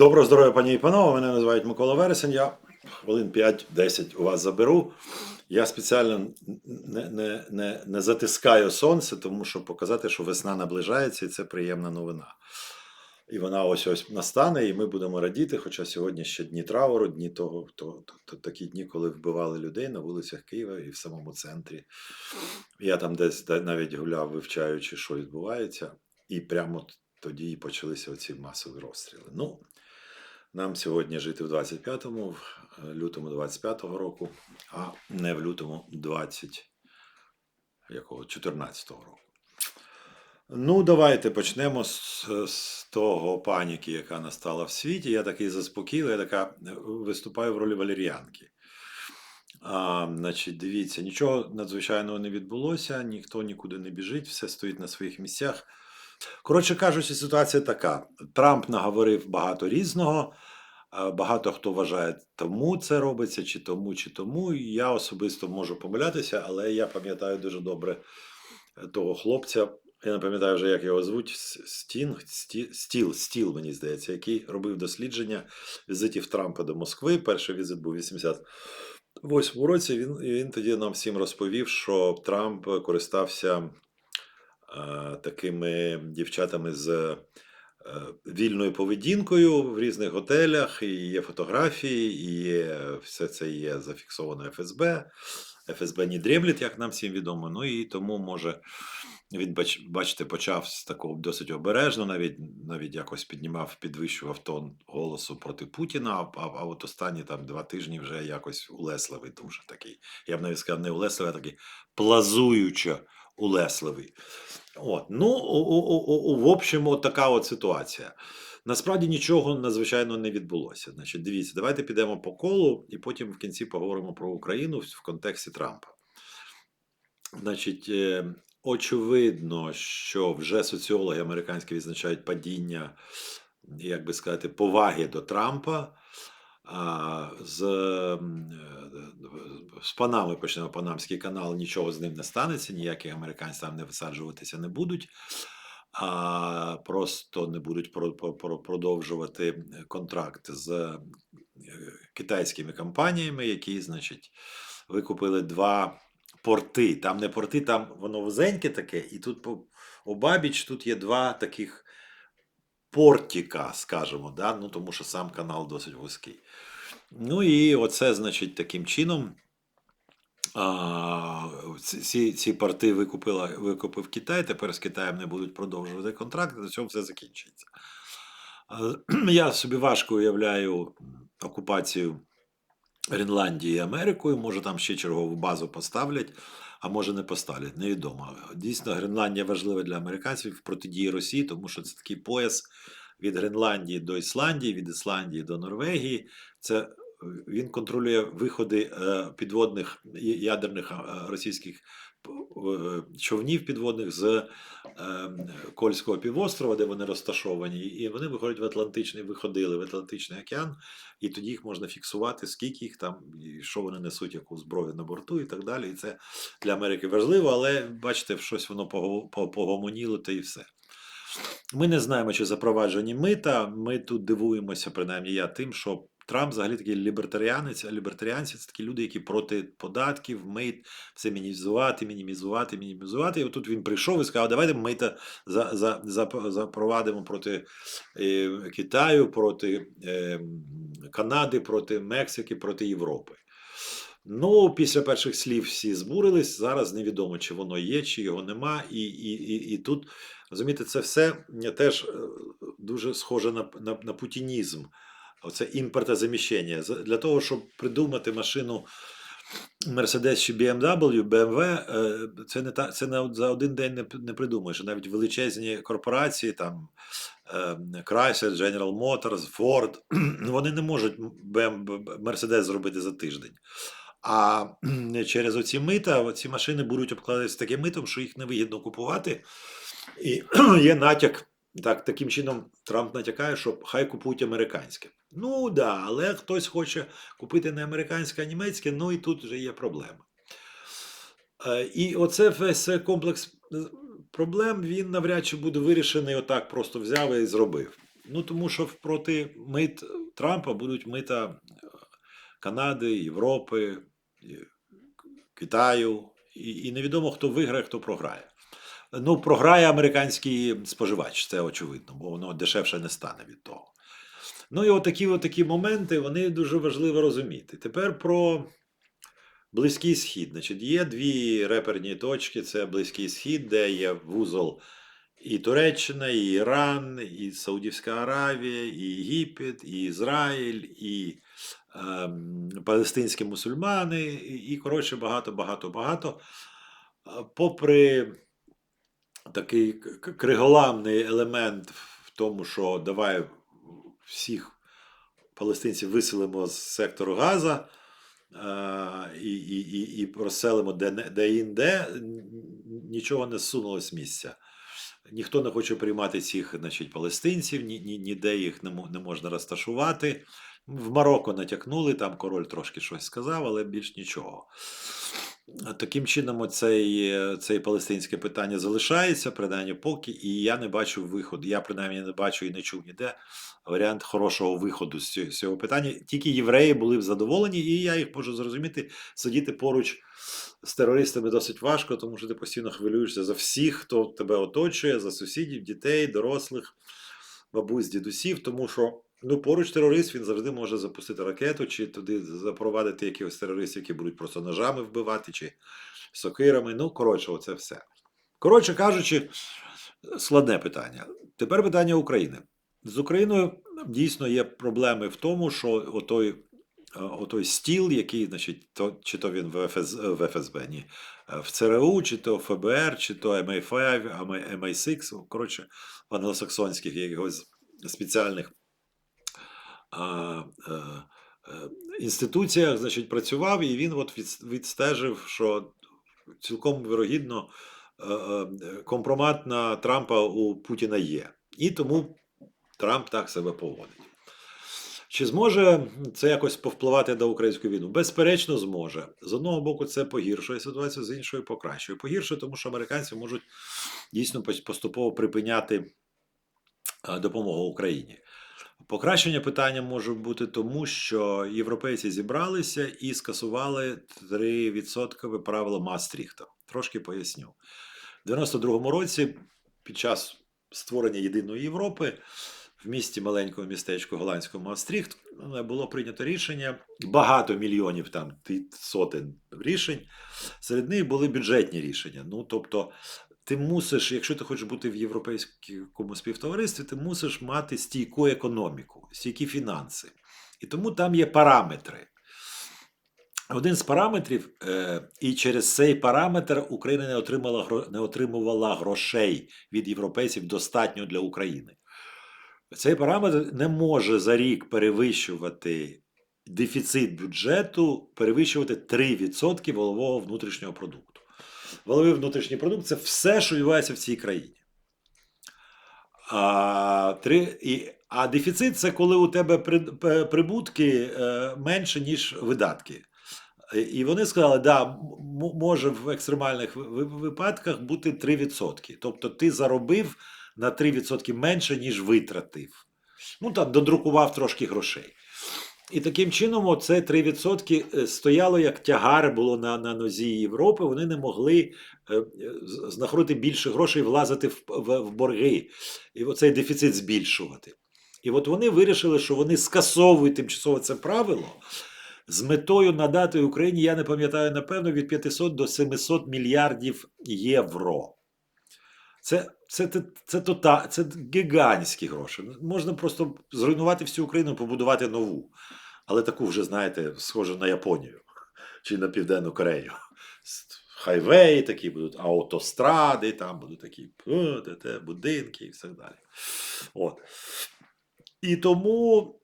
Доброго здоров'я, пані і панове. Мене називають Микола Вересень. Я хвилин 5-10 у вас заберу. Я спеціально не, не, не, не затискаю сонце, тому що показати, що весна наближається, і це приємна новина. І вона ось ось настане, і ми будемо радіти. Хоча сьогодні ще дні трауру, дні того, то, то, такі дні, коли вбивали людей на вулицях Києва і в самому центрі. Я там десь навіть гуляв, вивчаючи, що відбувається, і прямо тоді і почалися оці масові розстріли. Ну, нам сьогодні жити в 25-му, в е, лютому 25-го року, а не в лютому 20 якого 14-го року. Ну, давайте почнемо з, з того паніки, яка настала в світі. Я такий заспокійливий, я така е, виступаю в ролі валеріанки. А, значить, дивіться, нічого надзвичайного не відбулося, ніхто нікуди не біжить, все стоїть на своїх місцях. Коротше кажучи, ситуація така: Трамп наговорив багато різного. Багато хто вважає, тому це робиться, чи тому, чи тому. Я особисто можу помилятися, але я пам'ятаю дуже добре е, того хлопця. Я не пам'ятаю вже, як його звуть. С- Стінг, Сті- Стіл, Стіл, мені здається, який робив дослідження візитів Трампа до Москви. Перший візит був 88 році. Він, він тоді нам всім розповів, що Трамп користався е, такими дівчатами з е, вільною поведінкою в різних готелях, і є фотографії, і є, все це є зафіксовано ФСБ. ФСБ не дремлять, як нам всім відомо. Ну і тому може. Він, бач, бачите, почав з такого досить обережно, навіть навіть якось піднімав, підвищував тон голосу проти Путіна. А, а от останні там два тижні вже якось улесливий, дуже такий. Я б навіть сказав, не улесливий, а такий плазуючо улесливий. От. Ну, у, в общем, от така от ситуація. Насправді нічого надзвичайно не відбулося. Значить, дивіться, давайте підемо по колу і потім в кінці поговоримо про Україну в в контексті Трампа. Значить, е, очевидно, що вже соціологи американські відзначають падіння, як би сказати, поваги до Трампа. З, е, з панами почнемо панамський канал, нічого з ним не станеться, ніякі американці там не висаджуватися не будуть. А просто не будуть про- про- про- продовжувати контракт з е, китайськими компаніями, які, значить, викупили два порти. Там не порти, там воно вузеньке таке, і тут обабіч тут є два таких портіка, скажімо, да? ну, тому що сам канал досить вузький. Ну і оце, значить, таким чином. А, ці, ці- порти викупила, викупив Китай, тепер з Китаєм не будуть продовжувати контракт, на цьому все закінчиться. Я собі важко уявляю окупацію Гренландії Америкою. Може, там ще чергову базу поставлять, а може не поставлять, невідомо. Дійсно, Гренландія важлива для американців в протидії Росії, тому що це такий пояс від Гренландії до Ісландії, від Ісландії до Норвегії. Це е, він контролює виходи е, підводних ядерних е, російських човнів підводних з е, Кольського півострова, де вони розташовані, і вони виходять в Атлантичний, виходили в Атлантичний океан, і тоді їх можна фіксувати, скільки їх там, і що вони несуть, яку зброю на борту, і так далі. І це для Америки важливо, але бачите, щось воно пого- по- погомоніло, та і все. Ми не знаємо, чи запроваджені мита. Ми тут дивуємося, принаймні я тим, що Трамп взагалі такий лібертаріанець, а лібертаріанці це такі люди, які проти податків, мит, все мінімізувати, мінімізувати, мінімізувати. І отут він прийшов і сказав, давайте мита за, за, за, запровадимо проти е, Китаю, проти е, Канади, проти Мексики, проти Європи. Ну, після перших слів всі збурились. Зараз невідомо, чи воно є, чи його нема. І, і, і, і тут, розумієте, це все теж е, дуже схоже на, на, на путінізм. Оце імпортозаміщення. Для того, щоб придумати машину Mercedes чи BMW, BMW, е, це не та це не за один день не, не придумаєш. Навіть величезні корпорації, там е, Chrysler, General Motors, Ford, вони не можуть Mercedes зробити за тиждень. А через оці мита ці машини будуть обкладатися таким митом, що їх невигідно купувати. І є натяк. Так, таким чином Трамп натякає, що хай купують американське. Ну да, але хтось хоче купити не американське, а німецьке, ну і тут вже є проблема. Е, І оце весь комплекс е, проблем він навряд чи буде вирішений отак, просто взяв і зробив. Ну, тому що проти мит Трампа будуть мита е, Канади, Європи, Китаю, і, і невідомо, хто виграє, хто програє. Ну, програє американський споживач, це очевидно, бо воно дешевше не стане від того. Ну і отакі, отакі моменти вони дуже важливо розуміти. Тепер про Близький Схід. Значить, є дві реперні точки: це Близький Схід, де є вузол і Туреччина, і Іран, і Саудівська Аравія, і Єгипет, і Ізраїль, і ем, палестинські мусульмани, і коротше, багато, багато, багато. Попри такий криголамний елемент в тому, що давай всіх палестинців виселимо з сектору Газа е, і, і, і, і розселимо де, не- де інде, нічого не зсунулося з місця. Ніхто не хоче приймати цих значить, палестинців, ні, ні, ніде їх не, не можна розташувати. В Марокко натякнули, там король трошки щось сказав, але більш нічого. Таким чином, оцей, е, цей палестинське питання залишається, принаймні поки, і я не бачу виходу. Я принаймні не бачу і не чув ніде варіант хорошого виходу з цього питання. Тільки євреї були б задоволені, і я їх можу зрозуміти. Сидіти поруч з терористами досить важко, тому що ти постійно хвилюєшся за всіх, хто тебе оточує, за сусідів, дітей, дорослих, бабусь, дідусів, тому що. Ну, поруч терорист він завжди може запустити ракету, чи туди запровадити якихось терористів, які будуть просто ножами вбивати, чи сокирами. Ну, коротше, оце все. Коротше кажучи, складне питання. Тепер питання України. З Україною дійсно є проблеми в тому, що отой, е, отой стіл, який, значить, то, чи то він в, ФС, в ФСБ, ні, е, в ЦРУ, чи то ФБР, чи то MI5, MI6, коротше, в англосаксонських якихось спеціальних е, е, інституціях значить, працював, і він от відстежив, що цілком вирогідно е, компромат на Трампа у Путіна є. І тому Трамп так себе поводить. Чи зможе це якось повпливати на українську війну? Безперечно, зможе. З одного боку, це погіршує ситуацію, з іншої покращує. Погіршує, тому що американці можуть дійсно поступово припиняти допомогу Україні. Покращення питання може бути тому, що європейці зібралися і скасували 3% правила Мастріхта. Трошки поясню. У 92-му році, під час створення єдиної Європи, в місті маленькому містечку голландському Мастріхт е, було прийнято рішення багато мільйонів там сотень рішень. Серед них були бюджетні рішення. Ну тобто, ти мусиш, якщо ти хочеш бути в європейському співтоваристві, ти мусиш мати стійку економіку, стійкі фінанси. І тому там є параметри. Один з параметрів, е, і через цей параметр Україна не отримала, не отримувала грошей від європейців достатньо для України. Цей параметр не може за рік перевищувати дефіцит бюджету, перевищувати 3% валового внутрішнього продукту. Валовий внутрішній продукт це все, що відбувається в цій країні. А, три, і, а дефіцит це коли у тебе при, прибутки е, менше, ніж видатки. І вони сказали, да, може в екстремальних ви- ви- випадках бути 3%. Тобто ти заробив на 3% менше, ніж витратив. Ну там додрукував трошки грошей. І таким чином, оце 3% е, стояло як тягар було на, на нозі Європи. Вони не могли е, е, знаходити більше грошей, влазити в, в, в борги, і оцей дефіцит збільшувати. І от вони вирішили, що вони скасовують тимчасово це правило з метою надати Україні, я не пам'ятаю, напевно, від 500 до 700 мільярдів євро. Це, це, це, це, тота, це гігантські гроші. Можна просто зруйнувати всю Україну, побудувати нову. Але таку вже, знаєте, схожу на Японію чи на Південну Корею. Хайвеї такі будуть, автостради, там будуть такі будинки і все далі. От. І тому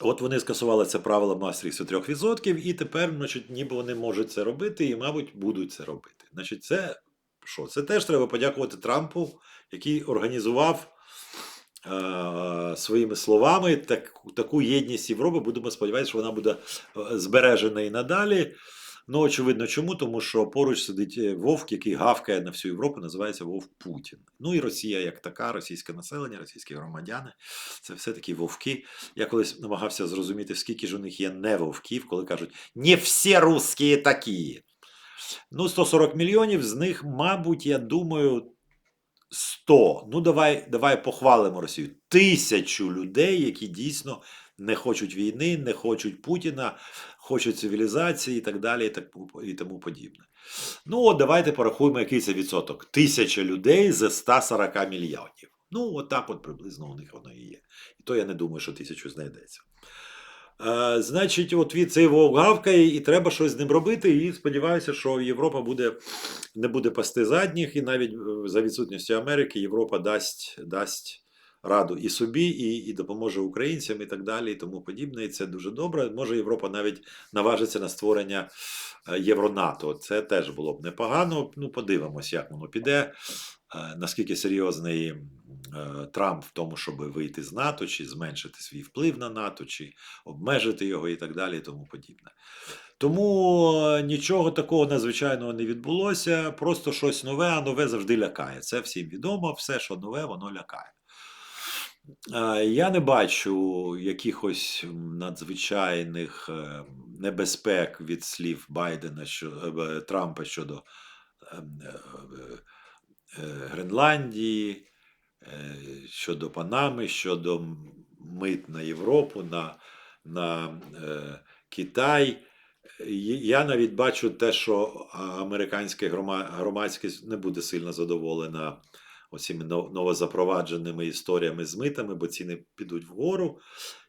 От вони скасували це правило Мастріхту 3%, і тепер, значить, ніби вони можуть це робити, і, мабуть, будуть це робити. Значить, це що? Це теж треба подякувати Трампу, який організував е, своїми словами так, таку єдність Європи. Будемо сподіватися, що вона буде е, збережена і надалі. Ну, очевидно, чому? Тому що поруч сидить е, вовк, який гавкає на всю Європу, називається Вовк Путін. Ну і Росія як така, російське населення, російські громадяни це все такі вовки. Я колись намагався зрозуміти, скільки ж у них є не вовків, коли кажуть, не всі русські такі. Ну, 140 мільйонів, з них, мабуть, я думаю, 100. Ну, давай, давай похвалимо Росію. Тисячу людей, які дійсно не хочуть війни, не хочуть Путіна, хочуть цивілізації і так далі, і, так, і тому подібне. Ну, от давайте порахуємо, який це відсоток. Тисяча людей з 140 мільйонів. Ну, от от приблизно у них воно і є. І то я не думаю, що тисячу знайдеться. Е, значить, от від вовк гавкає, і треба щось з ним робити. І сподіваюся, що Європа буде, не буде пасти задніх, і навіть е, за відсутністю Америки Європа дасть, дасть раду і собі, і, і допоможе українцям, і так далі, і тому подібне. І це дуже добре. Може, Європа навіть наважиться на створення е, Євронато. Це теж було б непогано. Ну, подивимось, як воно піде. Е, Наскільки серйозний е, Трамп в тому, щоб вийти з НАТО, чи зменшити свій вплив на НАТО, чи обмежити його і так далі, і тому подібне. Тому нічого такого надзвичайного не відбулося, просто щось нове, а нове завжди лякає. Це всім відомо, все, що нове, воно лякає. Е, Я не бачу якихось надзвичайних е, небезпек від слів Байдена е, Трампа щодо ем, Гренландії, щодо Панами, щодо мит на Європу, на, на Китай. Я навіть бачу те, що американська громадськість не буде сильно задоволена оціми новозапровадженими історіями з митами, бо ціни підуть вгору.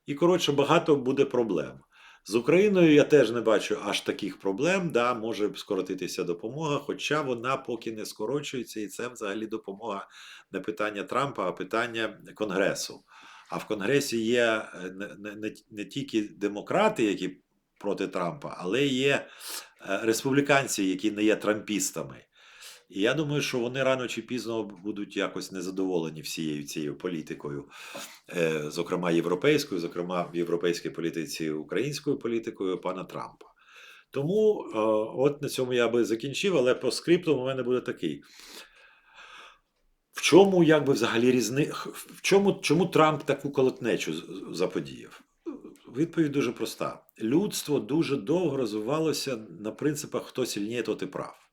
І, коротше, багато буде проблем. З Україною я теж не бачу аж таких проблем. Да, може скоротитися допомога, хоча вона поки не скорочується, і це взагалі допомога не питання Трампа, а питання Конгресу. А в Конгресі є е, не, не, не, тільки демократи, які проти Трампа, але є е, республіканці, які не є трампістами. І я думаю, що вони рано чи пізно будуть якось незадоволені всією цією політикою, е, зокрема європейською, зокрема в європейській політиці, українською політикою пана Трампа. Тому е, от на цьому я би закінчив, але по скрипту у мене буде такий. В чому якби взагалі різни... в чому, чому Трамп таку колотнечу заподіяв? Відповідь дуже проста. Людство дуже довго розвивалося на принципах хто сильніє, тот і прав.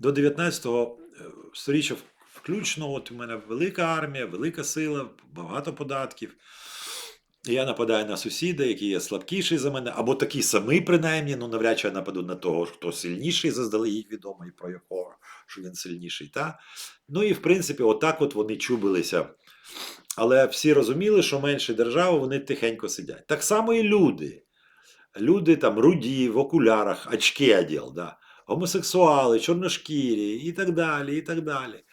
До 19-го е, сторіччя включно, от у мене велика армія, велика сила, багато податків. Я нападаю на сусіда, який є слабкіший за мене, або такий самий, принаймні, ну навряд чи я нападу на того, хто сильніший, заздалегідь відомо, і про якого, що він сильніший. Та? Ну і в принципі, отак от вони чубилися. Але всі розуміли, що менші держави вони тихенько сидять. Так само і люди. Люди там руді, в окулярах, очки оділ, да? Гомосексуали, чорношкірі і так далі. і так далі.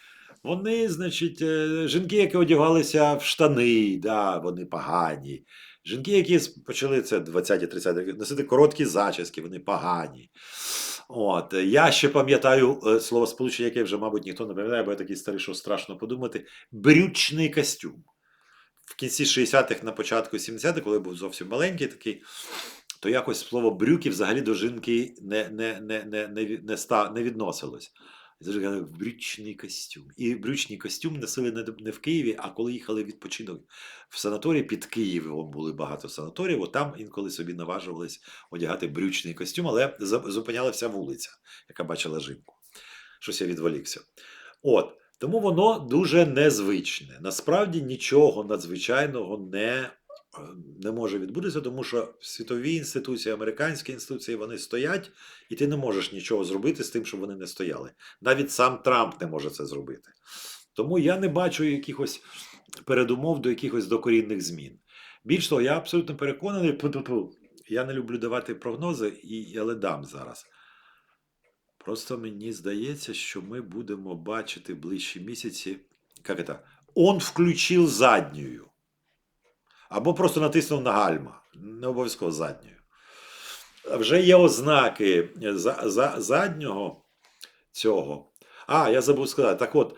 Вони, значить, е, жінки, які одягалися в штани, да, вони погані. Жінки, які почали це 20-30 роки носити короткі зачіски, вони погані. От, я ще пам'ятаю е, слово сполучення, яке вже, мабуть, ніхто не пам'ятає, бо я такий старий, що страшно подумати. Брючний костюм. В кінці 60-х, на початку 70-х, коли я був зовсім маленький такий, то якось слово брюки взагалі до жінки не, не, не, не, не, не, ста, не відносилось. Брючний костюм. І брючний костюм носили не, в Києві, а коли їхали відпочинок в санаторії під Києвом були багато санаторіїв, от там інколи собі наважувались одягати брючний костюм, але за- зупиняла вся вулиця, яка бачила жінку. Щось я відволікся. От. Тому воно дуже незвичне. Насправді нічого надзвичайного не, не може відбутися, тому що світові інституції, американські інституції, вони стоять, і ти не можеш нічого зробити з тим, щоб вони не стояли. Навіть сам Трамп не може це зробити. Тому я не бачу якихось передумов до якихось докорінних змін. Більш того, я абсолютно переконаний, я не люблю давати прогнози, і, але дам зараз. Просто мені здається, що ми будемо бачити ближчі місяці, як це, он включив задньою. Або просто натиснув на гальма, не обов'язково задньою. Вже є ознаки за, за, заднього цього. А, я забув сказати. Так от,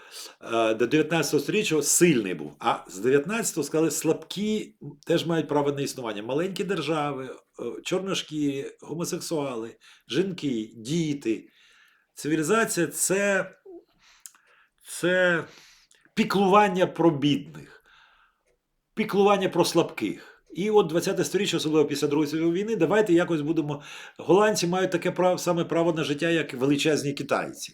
е, до 19 століття сильний був, а з 19-го сказали, слабкі теж мають право на існування. Маленькі держави, е, чорношкірі, гомосексуали, жінки, діти. Цивілізація це, це піклування про бідних, піклування про слабких. І от 20 сторіччя, особливо після Другої світової війни, давайте якось будемо. Голландці мають таке право, саме право на життя, як величезні китайці.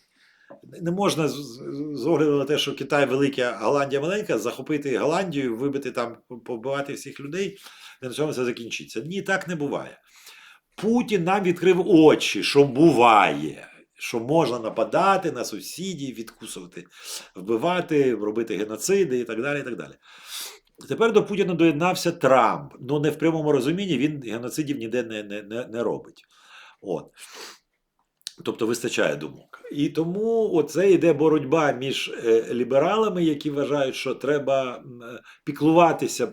Не можна з огляду на те, що Китай великий, а Голландія маленька, захопити Голландію, вибити там, побивати всіх людей, і на цьому все закінчиться. Ні, так не буває. Путін нам відкрив очі, що буває, що можна нападати на сусідів, відкусувати, вбивати, робити геноциди і так далі. І так далі. Тепер до Путіна доєднався Трамп. Ну, не в прямому розумінні він геноцидів ніде не, не, не, не робить. От. Тобто вистачає думок. І тому оце йде боротьба між е, лібералами, які вважають, що треба е, піклуватися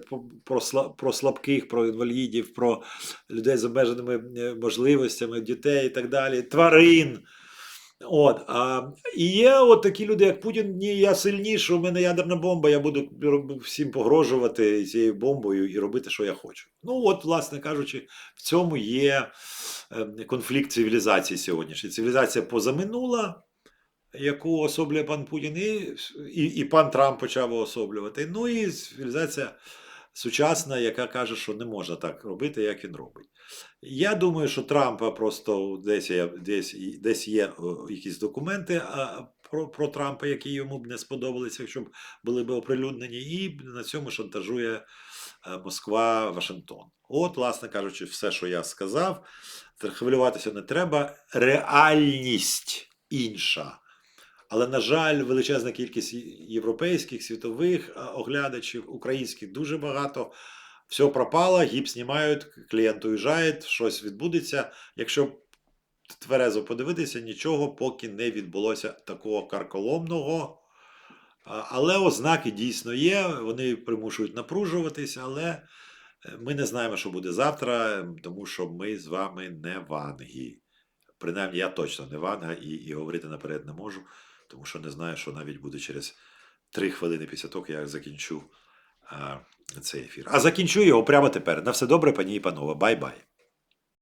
про, про слабких, про інвалідів, про людей з обмеженими е, можливостями, дітей і так далі, тварин. От, а, і є от такі люди, як Путін, ні, я сильніший, у мене ядерна бомба, я буду всім погрожувати цією бомбою і робити, що я хочу. Ну, от, власне кажучи, в цьому є е, конфлікт цивілізації сьогоднішньої. Цивілізація позаминула, яку особлює пан Путін, і, і, і пан Трамп почав уособлювати. Ну і цивілізація сучасна, яка каже, що не можна так робити, як він робить. Я думаю, що Трампа просто десь десь, десь є якісь документи про, про Трампа, які йому б не сподобалися, якщо б були б оприлюднені, і на цьому шантажує е, Москва, Вашингтон. От, власне кажучи, все, що я сказав. Хвилюватися не треба. Реальність інша. Але, на жаль, величезна кількість європейських, світових оглядачів, українських дуже багато. Все пропало, гіпс знімають, клієнт уїжджає, щось відбудеться. Якщо тверезо подивитися, нічого поки не відбулося такого карколомного. Але ознаки дійсно є, вони примушують напружуватися, але е, ми не знаємо, що буде завтра, тому що ми з вами не ванги. Принаймні, я точно не ванга і, і говорити наперед не можу, тому що не знаю, що навіть буде через три хвилини після того, як я закінчу а, цей ефір. А закінчу його прямо тепер. На все добре, пані і панове. Бай-бай.